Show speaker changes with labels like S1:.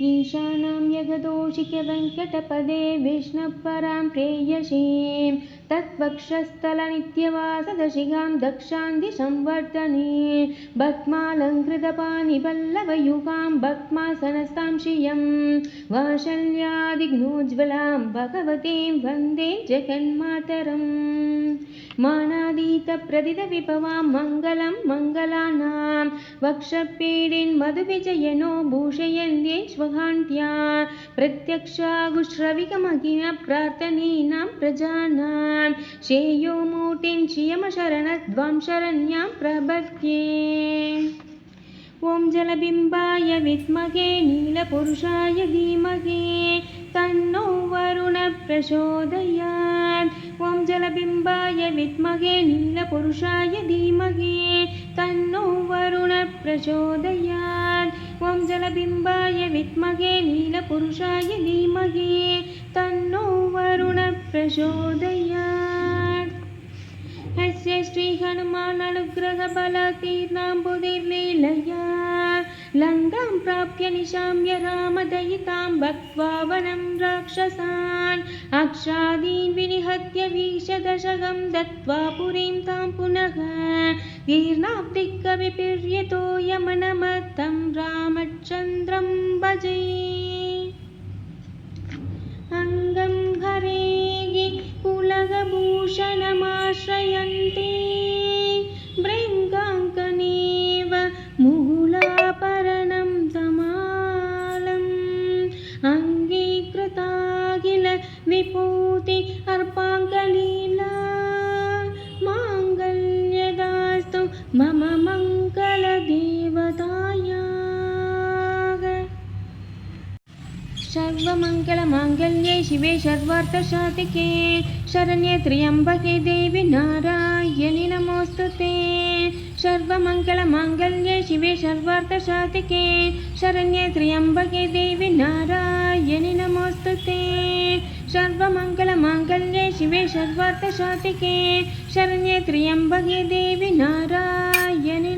S1: ईशानां यगदोषिकवेङ्कटपदे विष्णुपरां प्रेयसीं तत्वक्षस्थलनित्यवासदशिखां दक्षान्तिसंवर्धने। भक्मालङ्कृतपाणिपल्लवयुगां भक्मासनस्तां श्रियं वाशल्यादिघ्नोज्ज्वलां भगवतीं वन्दे जगन्मातरम् मानादीतप्रदितविभवां मङ्गलं मङ्गलानां वक्षपीडिन्मधुविजयनो भूषयन्त्येष्वहान्त्या प्रत्यक्षागुश्रविकमखिलप्रार्थनीनां प्रजानां श्रेयो मूर्तिं श्रियमशरणध्वं शरण्यां प्रपद्ये ॐ जलबिम्बाय विद्महे नीलपुरुषाय धीमहि तन्नो वरुणः प्रचोदयात् ॐ जलबिम्बाय विद्महे नीलपुरुषाय धीमहि तन्नो वरुणः प्रचोदयात् ॐ जलबिम्बाय विद्महे नीलपुरुषाय धीमहि तन्नो वरुणः प्रचोदयात् हस्य श्रीहनुमाननुग्रहबलतीर्णाम्बुधिर्लीलया लङ्कां प्राप्य निशाम्य रामदयितां भक्त्वा वनं राक्षसान् अक्षादीन् विनिहत्य वीशदशकं दत्त्वा पुरीं तां पुनः कीर्णाब्दिकविपर्यतो यमनमत्तं रामचन्द्रं भजे विभूति अर्पाङ्गलीला। माङ्गल्यदास्तु मम मङ्गलदेवतायाः। सर्वमङ्गलमाङ्गल्ये शिवे सर्वार्थसाधिके शरण्ये त्र्यम्बके देवि नारायणि नमोऽस्तु ते। सर्वमङ्गलमाङ्गल्ये शिवे सर्वार्थसाधिके शरण्ये त्र्यम्बके देवि नारायणि शिवे सर्वार्थसाधिके शरण्ये त्र्यम्बके देवि नारायणे।